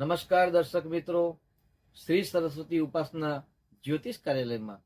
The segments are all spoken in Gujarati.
નમસ્કાર દર્શક મિત્રો. શ્રી સરસ્વતી ઉપાસના જ્યોતિષ કાર્યાલયમાં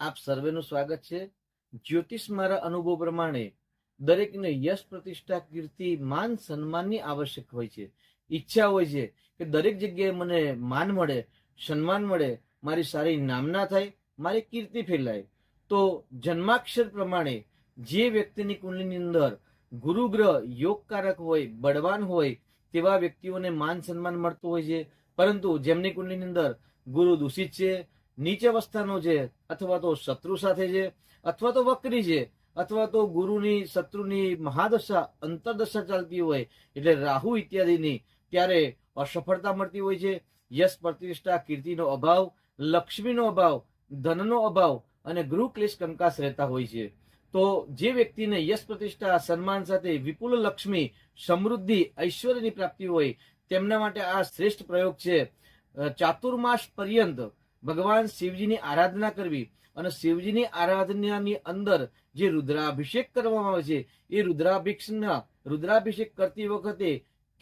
આપ સર્વેનું સ્વાગત છે. જ્યોતિષ મારા અનુભવ પ્રમાણે દરેકને યશ પ્રતિષ્ઠા કીર્તિ માન સન્માનની આવશ્યક હોય છે. ઈચ્છા હોય છે કે દરેક જગ્યાએ મને માન મળે, સન્માન મળે, મારી સારી નામના થાય, મારી કીર્તિ ફેલાય. તો જન્માક્ષર પ્રમાણે જે વ્યક્તિની કુંડલીની અંદર ગુરુ ગ્રહ યોગકારક હોય, બળવાન હોય તેવા વ્યક્તિઓને માન સન્માન મળતું હોય છે. પરંતુ જેમની કુંડલીની અંદર ગુરુ દૂષિત છે, નીચ અવસ્થાનો છે, અથવા તો શત્રુ સાથે છે, અથવા તો વક્રી છે, અથવા તો ગુરુની, શત્રુની મહાદશા, અંતરદશા ચાલતી હોય, એટલે રાહુ ઇત્યાદિની ત્યારે અસફળતા મળતી હોય છે. યશ પ્રતિષ્ઠા, કીર્તિનો અભાવ, લક્ષ્મીનો અભાવ, ધનનો અભાવ અને ગૃહ ક્લેશ કંકાસ રહેતા હોય છે. તો જે વ્યક્તિને યશ પ્રતિષ્ઠા, સન્માન સાથે વિપુલ લક્ષ્મી, સમૃદ્ધિ, ઐશ્વર્યની પ્રાપ્તિ હોય, તેમના માટે આ શ્રેષ્ઠ પ્રયોગ છે. ચાતુર્માસ પર્યંત ભગવાન શિવજીની આરાધના કરવી અને શિવજીની આરાધનાની અંદર જે રુદ્રાભિષેક કરવામાં આવે છે, એ રુદ્રાભિષેકના, રુદ્રાભિષેક કરતી વખતે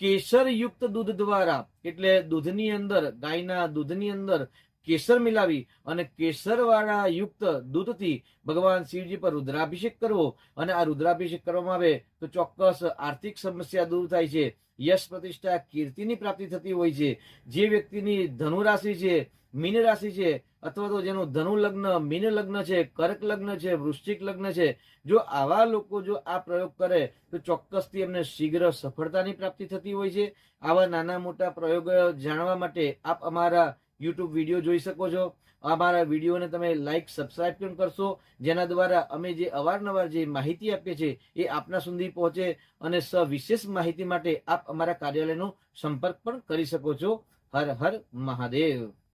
કેસરયુક્ત દૂધ દ્વારા, એટલે દૂધની અંદર, ગાયના દૂધની અંદર કેસર મિલાવી અને કેસરવાળા યુક્ત દૂધથી ભગવાન શિવજી પર રુદ્રાભિષેક કરવો. અને આ રુદ્રાભિષેક કરવામાં આવે તો ચોક્કસ આર્થિક સમસ્યા દૂર થાય છે. યશ પ્રતિષ્ઠા કીર્તિની પ્રાપ્તિ થતી હોય છે. જે વ્યક્તિની ધનુ રાશિ છે મીન રાશિ છે, અથવા તો જેનું ધનુ લગ્ન મીન લગ્ન છે કર્ક લગ્ન છે વૃશ્ચિક લગ્ન છે, જો આવા લોકો જો આ પ્રયોગ કરે તો ચોક્કસથી એમને શીઘ્ર સફળતાની પ્રાપ્તિ થતી હોય છે. આવા નાના મોટા પ્રયોગો જાણવા માટે આપ અમારા યુટ્યુબ વીડિયો જોઈ શકો છો. અમારા વિડીયોને તમે લાઇક સબસ્ક્રાઇબ પણ કરશો. જેના દ્વારા અમે જે અવારનવાર જે માહિતી આપીએ છીએ એ આપના સુધી પહોંચે અને સવિશેષ માહિતી માટે આપ અમારા કાર્યાલયનો સંપર્ક પણ કરી શકો છો. હર હર મહાદેવ.